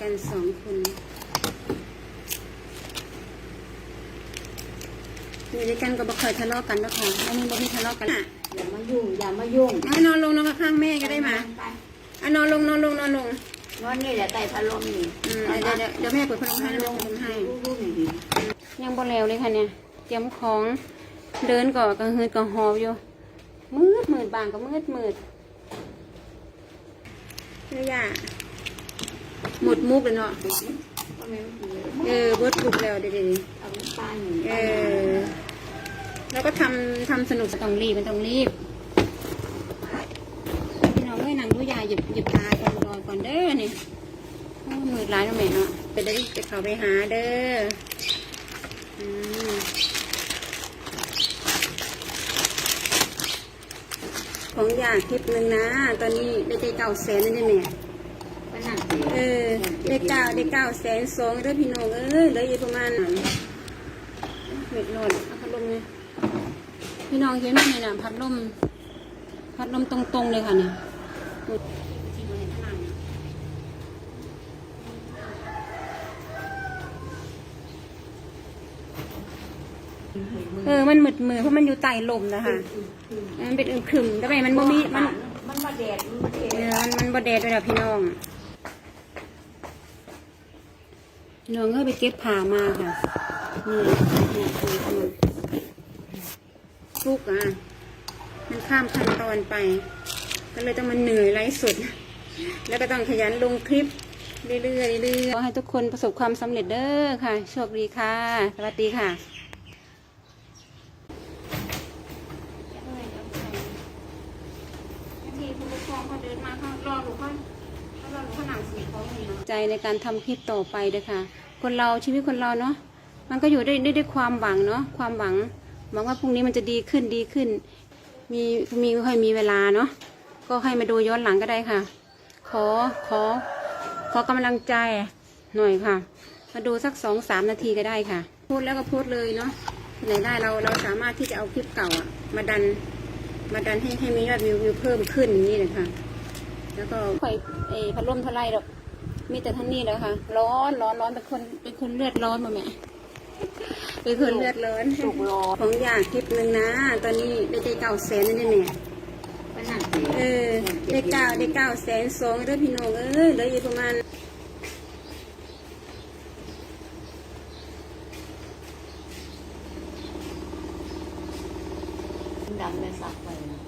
กันสองคนอยู่ด้วยกันก็บ่เคยทะเลาะกันนะคะอันนี้บ่มีทะเลาะกันอะอย่ามายุ่งอย่ามายุ่งเอานอนลงนอนข้างๆแม่ก็ได้มาไปเอานอนลงนอนลงนอนลงนอนนี่แหละใต้พัดลมนี่อืมเดี๋ยวเดี๋ยวเดี๋ยวแม่เปิดพัดลมให้นะแม่เปิดพัดลมให้รู้ๆหน่อยดิยังบ่แล้วเลยค่ะเนี่ย เตรียมของเดินก่อนก็หืดก็หอบอยู่มืดมืดบางก็มืดมืดเฮ้ยย่า หมดมุกเลยเนาะ เออเบิดมุกแล้วเดี๋ยวเออยู่ๆเออ แล้วก็ทำทำสนุกต้องรีบมันต้องรีบพี่น้องเอ้ยนางดูยาหยิบหยิบตาก่อนรอก่อนเด้อนี่โอ้มืดร้ายแล้วแม่เนาะไปได้ไปเขาไปหาเด้ออืมของอยากคลิปหนึ่งนะ ตอนนี้ได้ใจเก่าแสนนั่นนี่แม่ไปนั่งสิ เออได้เก้าได้เก้าแสนสองเด้อพี่น้องเอ้ยเหลืออยู่ประมาณนั้นเม็ดโลดเอาพัดลมเนี่ยพี่น้องเห็นไหมเนี่ยนะพัดลมพัดลมตรงๆเลยค่ะเนี่ยเออ มันหมึดมือเพราะมันอยู่ใต้ลมนะคะ มันเป็นอึมครึมแต่ไปมันบ่มีมัน มันมาแดดมันมาแดเอดอมันบดแดดด้วยนะพี่น้อง พี่ น้องก็ไปเก็บผ่ามาค่ะ นี่นี่คือมันฟุกอะ มันข้ามขั้นตอนไป ก็เลยต้องมันเหนื่อยไร้สุด แล้วก็ต้องขยันลงคลิปเรื่อยๆเรื่อยๆขอให้ทุกคนประสบความสำเร็จเด้อค่ะ โชคดีค่ะ สวัสดีค่ะ ใจในการทำคลิปต่อไปเด้ค่ะ คนเราชีวิตคนเราเนาะมันก็อยู่ได้ได้ด้วยความหวังเนาะความหวังหวังว่าพรุ่งนี้มันจะดีขึ้นดีขึ้น มีมีค่อยมีเวลาเนาะก็ให้มาดูย้อนหลังก็ได้ค่ะ ขอขอ ขอกำลังใจหน่อยค่ะ มาดูสักสองสามนาทีก็ได้ค่ะ พูดแล้วก็พูดเลยเนาะไหนได้เราเราสามารถที่จะเอาคลิปเก่าอะมาดัน มาดันให้ให้มียอดวิววิวเพิ่มขึ้นอย่างนี้เลยค่ะ แล้วก็ค่อยเออพัดลมเท่าไรหรอกมีแต่ท่านนี่แหละค่ะ ร้อนร้อนร้อนเป็นคนเป็นคนเลือดร้อนมาแม่เป็นคนเลือดร้อนสุกรอของอยากคลิปหนึ่งนะ ตอนนี้ได้ใจเก่าแสนนี่แม่ไปนั่งสิเออได้เก้าได้เก้าแสนสองเด้อพี่น้องเอ้ยเหลืออยู่ประมาณดำเลยสักไปนะ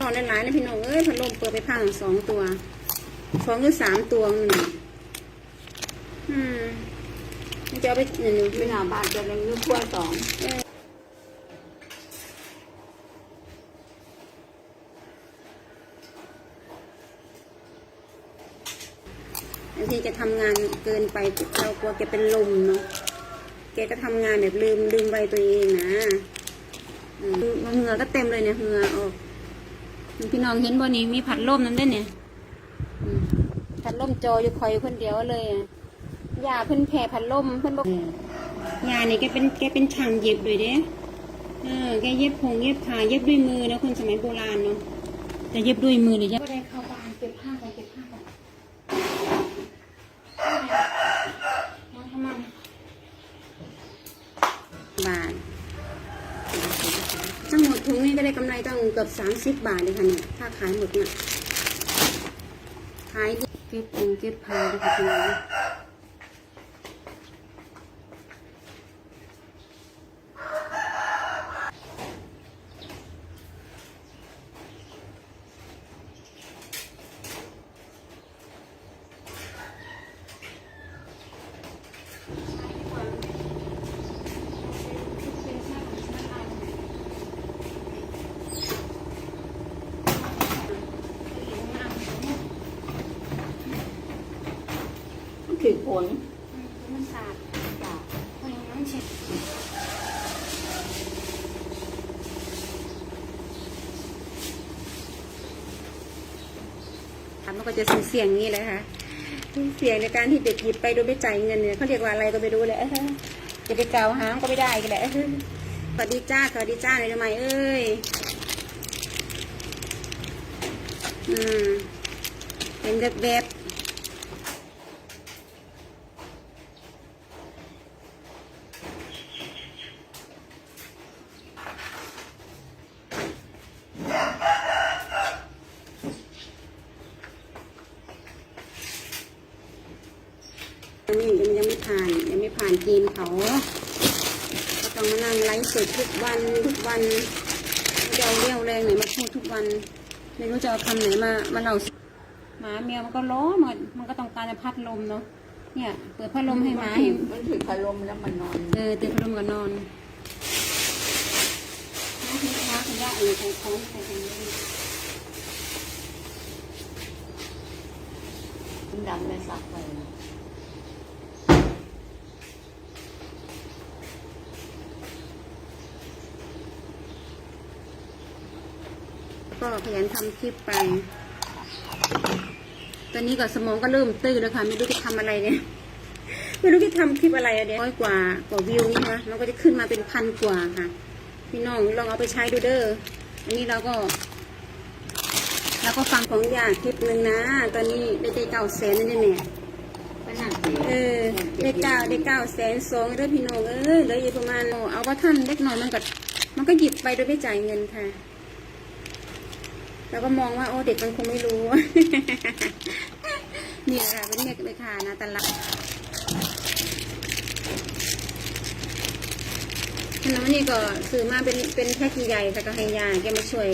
ตอน หลายๆนะพี่น้องเอ้ยพัดลมเปิดไปพังสองตัวสองหรือสามตัวนน่ะอืมมันจะเอาไปเนี่ยหนูไม่น่าบ้านจะเลยนึกว่าสองบางทีจะทำงานเกินไปเรากลัวแกเป็นลมเนาะแกก็ทำงานแบบลืมลืมใบตัวเองนะอืมเหงื่อก็เต็มเลยเนี่ยเหงื่อออก พี่น้องเห็นบ่นี่มีผัดลมนั่นด้วยเนี่ยอืมผัดลมจออยู่คอยอยู่คนเดียวเลยอะยาเพิ่นแผ่ผัดลมเพิ่นบอกยาเนี่ยแกเป็นแกเป็นช่างเย็บด้วยเด้เออแกเย็บผงเย็บผ้าเย็บด้วยมือนะคนสมัยโบราณเนาะแต่เย็บด้วยมือเนี่ยก็ได้เข้าบ้านเก็บผ้า ถุงนี้ก็ได้กำไรตั้งเกือบสามสิบบาทเลยค่ะเนี่ย ถ้าขายหมดเนี่ย ขายดีเก็บผงเก็บพาเลยค่ะคุณน้อง ถือผลมันสาดจ้ะคนน้ำเช็ดมันก็จะเสียงนี้เลยค่ะเสียงในการที่เด็กหยิบไปโดยไม่จ่ายเงินเนี่ยเขาเรียกว่าอะไรก็ไม่รู้แหละจะไปกล่าวหามก็ไม่ได้กันแหละสวัสดีจ้าสวัสดีจ้าหน่อยทำไมเอ้ยอืมเป็นแบบแบบนี่ยังยังไม่ผ่านยังไม่ผ่าน เกณฑ์เขาก็ต้องมานั่งไลฟ์สดทุกวันทุกวันจะเอาเรี่ยวแรงไหนมาพูดทุกวัน ไม่รู้จะเอาคำไหนมามาเล่าหมาแมวมันก็ร้อนมันมันก็ต้องการจะพัดลมเนาะเนี่ย เปิดพัดลมให้หมาเห็นมันถือพัดลมแล้วมันนอนเออตื่นพัดลมก็นอนน้าคุณน้าคุณย่าเออของของใส่กันเลยมันดำเลยสักไปนะ ก็ ขยันทำคลิปไป ตอนนี้ก็สมองก็เริ่มตื้อแล้วค่ะ ไม่รู้จะทำอะไรเนี่ย ไม่รู้จะทำคลิปอะไรอะเดี๋ยร้อยกว่ากว่าวิวนี่นะมันก็จะขึ้นมาเป็นพันกว่าค่ะ พี่น้องลองเอาไปใช้ดูเด้อ อันนี้เราก็เราก็ฟังของยาคลิปหนึ่งนะ ตอนนี้ได้ได้เก้าแสนนั่นนี่แม่ก็นั่งสิเออได้เก้าได้เก้าแสนสองเด้อพี่น้องเอ้ยเหลืออยู่ประมาณเอาว่าท่านเล็กน้อยมันก็มันก็หยิบไปโดยไม่จ่ายเงินค่ะ แล้วก็มองว่าโอ้เด็กมันคงไม่รู้ นี่แหละค่ะเป็นเด็กเลยค่ะนาตลักขนมนี่ก็ซื้อมาเป็นเป็นแพ็คใหญ่แต่ก็ให้ยายแกมาช่วย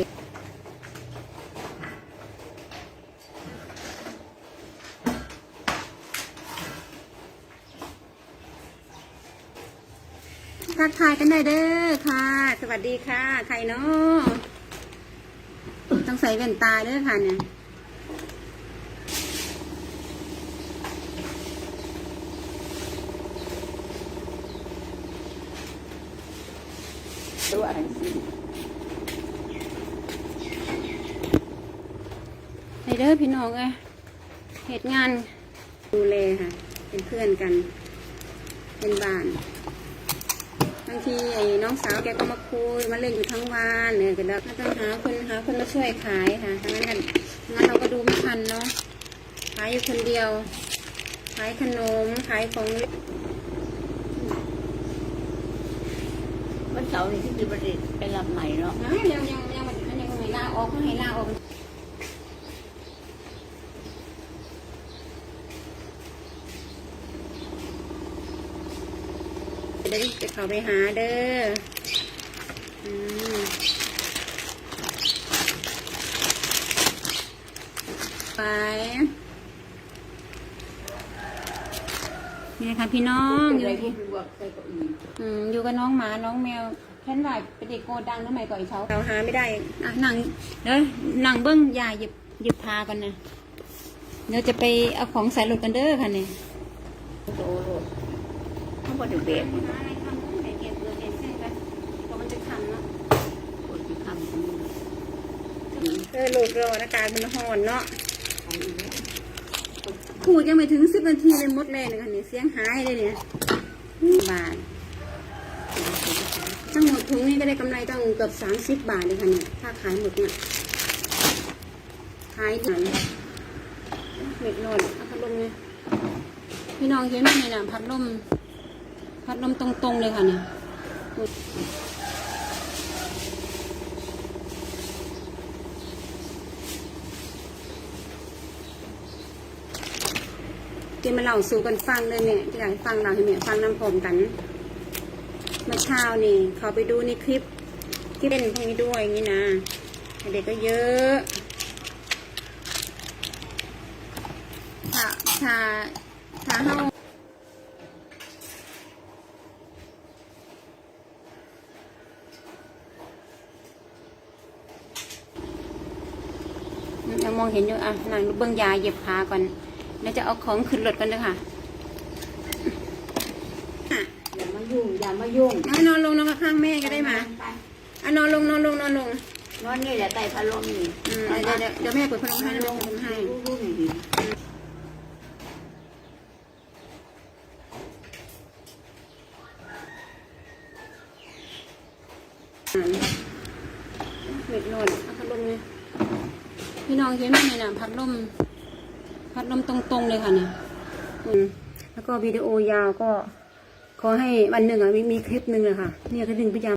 ทักทายกันได้เด้อค่ะ สวัสดีค่ะ ใครเนาะ ต้องใส่แว่นตาด้อค่ะเนี่ยดูอะไรสิไอเด้อพี่น้องเอ้เหตุงานดูแลค่ะ เป็นเพื่อนกัน เป็นบ้าน บางทีไอ้น้องสาวแกก็มาคุยมาเล่นอยู่ทั้งวันเนี่ยก็แล้วก็ต้องหาคนหาคนมาช่วยขายค่ะทั้งนั้นกันงั้นเราก็ดูไม่ทันเนาะขายอยู่คนเดียว ขายขนมขายของเล่นวันเสาร์นี้ที่จะไปไปรับใหม่เนาะนะยังยังยังมันยังไม่ลาออกเขาให้ลาออกเดี๋ยว จะเข้าไปหาเด้ออืมไปนี่นะคะพี่น้องอยู่อะไรที่ที่บวกใส่เก้าอี้อืมอยู่กับน้องหมา น้องแมวแค่นว่าเป็นเด็กโกดังทำไมก่อนเขาเราหาไม่ได้อะนั่งเดี๋ยวนั่งเบิ้งยาหยิบหยิบพากันนะเดี๋ยวจะไปเอาของใส่รถกันเด้อค่ะเนี่ย โตโลด บอกเด็กเด็กหาอะไรทำต้องไหนเก็บเลยเก็บเส้นไปเพราะมันจะคันเนาะคนที่ทำกันนี่เออลูกรอนะการมันหอนเนาะทำอีกแล้วขูดยังไม่ถึงสิบนาทีเลยหมดเลยนะคะเนี่ยเสียงหายเลยเนี่ยบาททั้งหมดถุงนี้ก็ได้กำไรตั้งเกือบสามสิบบาทเลยค่ะเนี่ยถ้าขายหมดเนี่ยขายดีเม็ดนอนเอาพัดลมเนี่ยพี่น้องเห็นไหมเนี่ยนะพัดลม พัดลมตรงๆเลยค่ะเนี่ยเดี๋ยวมาเล่าสู่กันฟังเลยเนี่ยอยากให้ฟังเราให้เนี่ยฟังน้ำพร้อมกันเมื่อเช้านี่เขาไปดูในคลิปที่เล่นพวกนี้ด้วยอย่างนี้นะเด็กก็เยอะถ้าถ้าถ้าเฮายังมอง เห็นอยู่อะนางเบื้องยาเหยียบขาก่อนแล้วจะเอาของขึ้นรถกันเลยค่ะอะอย่ามายุ่งอย่ามายุ่งให้นอนลงนอนข้างๆแม่ก็ได้มาไปอะนอนลงนอนลงนอนลงนอนนี่แหละใต้พัดลมนี่อืมเดี๋ยวเดี๋ยวเดี๋ยวแม่เปิดพัดลมให้นะแม่เปิดพัดลมให้รู้ๆหน่อยดินอ่าเม็ดร้อนเอาพัดลมเลย พี่น้องเห็นไหมนี่นะพัดลมพัดลมตรงๆเลยค่ะเนี่ยแล้วก็วิดีโอยาวก็ขอให้วันหนึ่งอะมีมีคลิปหนึ่งเลยค่ะ เนี่ยคลิปหนึ่งพยายาม